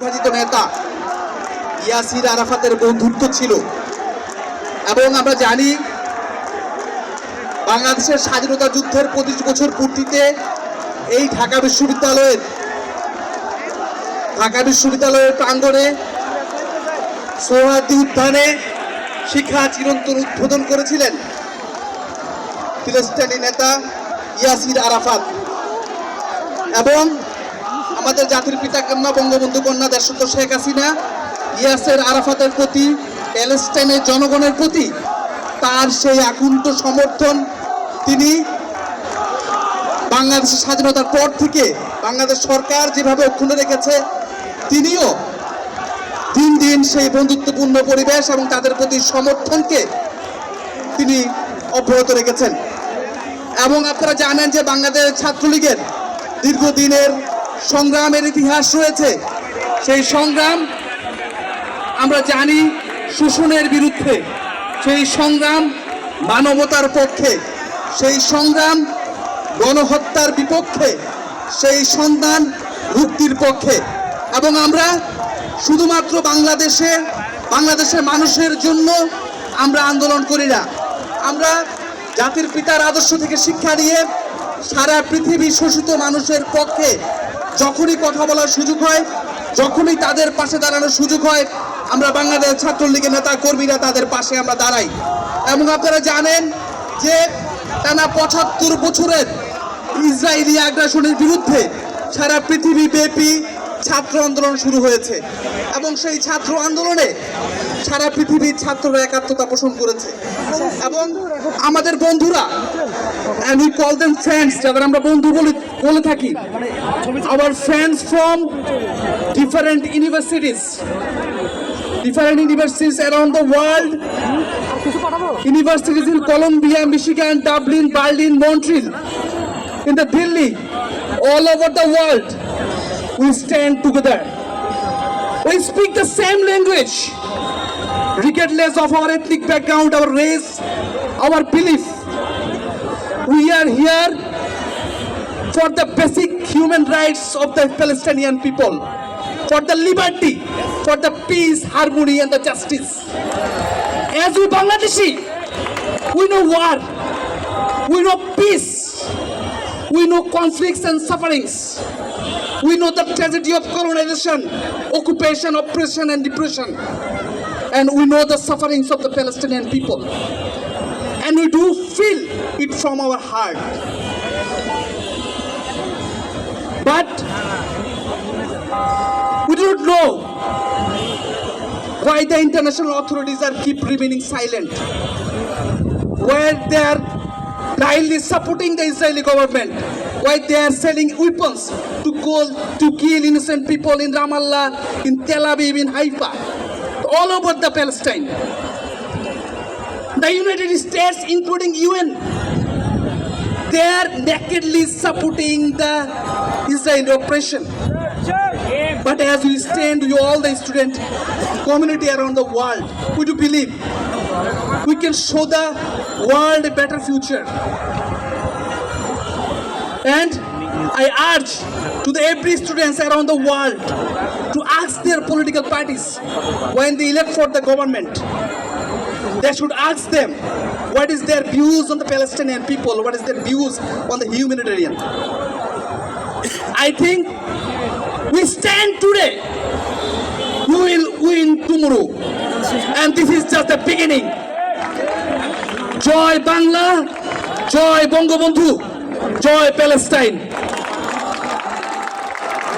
বিভাজিত নেতা ইয়াসির আরাফাতের বন্ধুত্ব ছিল। এবং আমরা জানি বাংলাদেশের স্বাধীনতা যুদ্ধের পঁচিশ বছর পূর্তিতে এই ঢাকা বিশ্ববিদ্যালয়ের ঢাকা বিশ্ববিদ্যালয়ের প্রাঙ্গণে সোহাদি উদ্যানে শিক্ষা চিরন্তন উদ্বোধন করেছিলেন ফিলিস্তিনি নেতা ইয়াসির আরাফাত। এবং আমাদের জাতির পিতা কন্যা, বঙ্গবন্ধু কন্যা দেশত শেখ হাসিনা, ইয়াসের আরাফাতের প্রতি, প্যালেস্টাইনের জনগণের প্রতি তার সেই আকুণ্ঠ সমর্থন, তিনি বাংলাদেশের স্বাধীনতার পর থেকে বাংলাদেশ সরকার যেভাবে অক্ষুণ্ণ রেখেছে, তিনিও দিন দিন সেই বন্ধুত্বপূর্ণ পরিবেশ এবং তাদের প্রতি সমর্থনকে তিনি অব্যাহত রেখেছেন। এবং আপনারা জানেন যে বাংলাদেশ ছাত্রলীগের দীর্ঘদিনের সংগ্রামের ইতিহাস রয়েছে। সেই সংগ্রাম আমরা জানি শোষণের বিরুদ্ধে। সেই সংগ্রাম মানবতার পক্ষে। সেই সংগ্রাম গণহত্যার বিপক্ষে। সেই সন্ধান মুক্তির পক্ষে। এবং আমরা শুধুমাত্র বাংলাদেশে, বাংলাদেশের মানুষের জন্য আমরা আন্দোলন করি না। আমরা জাতির পিতার আদর্শ থেকে শিক্ষা নিয়ে সারা পৃথিবী শোষিত মানুষের পক্ষে যখনই কথা বলার সুযোগ হয়, যখনই তাদের পাশে দাঁড়ানোর সুযোগ হয়, আমরা বাংলাদেশ ছাত্রলীগের নেতা কর্মীরা তাদের পাশে আমরা দাঁড়াই। এবং আপনারা জানেন যে টানা পঁচাত্তর বছরের ইসরায়েলি আগ্রাসনের বিরুদ্ধে সারা পৃথিবী ব্যাপী ছাত্র আন্দোলন শুরু হয়েছে। এবং সেই ছাত্র আন্দোলনে সারা পৃথিবীর ছাত্ররা একাত্মতা পোষণ করেছে। এবং আমাদের বন্ধুরা and we call them friends যাদের আমরা বন্ধু বলে বলে থাকি আবার friends from different universities different universities around the world universities in Columbia Michigan Dublin Berlin Montreal in the Delhi all over the world we stand together We speak the same language, regardless of our ethnic background, our race, our belief. We are here for the basic human rights of the Palestinian people, for the liberty, for the peace, harmony, and the justice. As we Bangladeshi, we know war, we know peace, we know conflicts and sufferings. We know the tragedy of colonization, occupation, oppression, and depression. And we know the sufferings of the Palestinian people. And we do feel it from our heart. But we don't know why the international authorities are keep remaining silent where they are blindly supporting the israeli government why they are selling weapons to kill to kill innocent people in ramallah in tel aviv in haifa all over the palestine the united states including un they are nakedly supporting the israeli oppression but as we stand with all the student community around the world, we do believe we can show the world a better future. And I urge to the every students around the world to ask their political parties when they elect for the government. They should ask them what is their views on the Palestinian people, what is their views on the humanitarian. I think we stand today we will win tomorrow and this is just the beginning Joy Bangla Joy Bangabandhu Joy Palestine